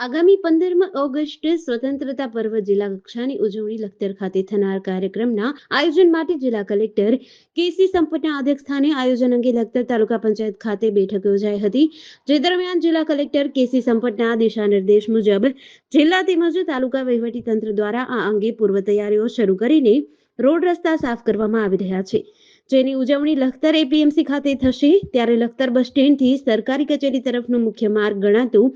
આગામી પંદરમી ઓગસ્ટ સ્વતંત્રતા પર્વ જિલ્લા કક્ષાની ઉજવણી લખતર ખાતે થનાર કાર્યક્રમના આયોજન માટે જિલ્લા કલેક્ટર કેસી સંપતના અધ્યક્ષસ્થાને આયોજન અંગે લખતર તાલુકા પંચાયત ખાતે બેઠક યોજાઈ હતી. જે દરમિયાન જિલ્લા કલેક્ટર કેસી સંપતના દિશા નિર્દેશ મુજબ જિલ્લા તેમજ તાલુકા વહીવટી તંત્ર દ્વારા આ અંગે પૂર્વ તૈયારીઓ શરૂ કરીને રોડ રસ્તા સાફ કરવામાં આવી રહ્યા છે. જેની ઉજવણી લખતર એપીએમસી ખાતે થશે. ત્યારે લખતર બસ સ્ટેન્ડથી સરકારી કચેરી તરફનો મુખ્ય માર્ગ ગણાતું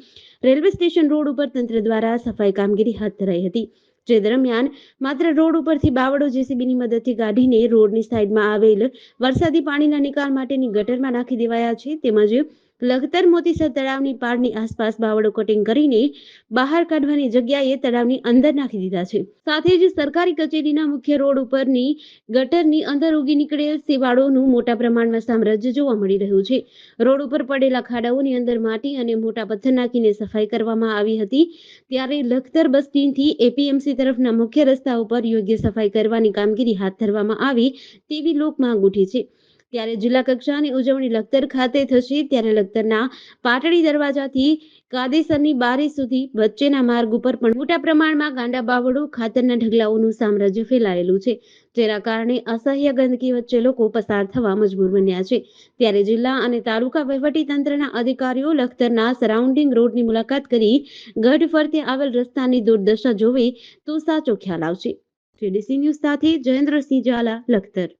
રેલવે સ્ટેશન રોડ ઉપર તંત્ર દ્વારા સફાઈ કામગીરી હાથ ધરાઈ હતી. જે દરમિયાન માત્ર રોડ ઉપરથી બાવળો જેસીબીની મદદથી કાઢીને રોડની સાઈડમાં આવેલ વરસાદી પાણીના નિકાલ માટેની ગટરમાં નાખી દેવાયા છે. તેમજ લખતર મોતીસર તળાવની પાળની આસપાસ બાવળો કટિંગ કરીને બહાર કાઢવાની જગ્યાએ તળાવની અંદર નાખી દીધા છે. સાથે જ સરકારી કચેરીના મુખ્ય રોડ ઉપરની ગટરની અંદર ઉગી નીકળેલ સેવાળોનું મોટા પ્રમાણમાં સામ્રાજ્ય જોવા મળી રહ્યું છે. રોડ ઉપર પડેલા ખાડાઓની અંદર માટી અને મોટા પથ્થર નાખીને સફાઈ કરવામાં આવી હતી. ત્યારે લખતર બસ સ્ટેન્ડથી એપીએમસી તરફના મુખ્ય રસ્તા ઉપર યોગ્ય સફાઈ કરવાની કામગીરી હાથ ધરવામાં આવી તેવી લોક માંગ ઉઠી છે. ત્યારે જિલ્લા કક્ષાની ઉજવણી લખતર ખાતે થશે. ત્યારે લખતરના પાટડી દરવાજાથી કાદેસરની બારી સુધી વચ્ચેના માર્ગ ઉપર પણ મોટા પ્રમાણમાં ગાંડા બાવળો ખાતરના ઢગલાઓનું સામ્રાજ્ય ફેલાયેલું છે. જેના કારણે અસહ્ય ગંદકી વચ્ચે લોકો પસાર થવા મજબૂર બન્યા છે. ત્યારે જિલ્લા અને તાલુકા વહીવટી તંત્રના અધિકારીઓ લખતરના સરાઉન્ડિંગ રોડની મુલાકાત કરી ગઢ ફરતે આવેલ રસ્તાની દુર્દશા જોવે તો સાચો ખ્યાલ આવશે. ટીડીસી ન્યૂઝ સાથે જયેન્દ્રસિંહ ઝાલા, લખતર.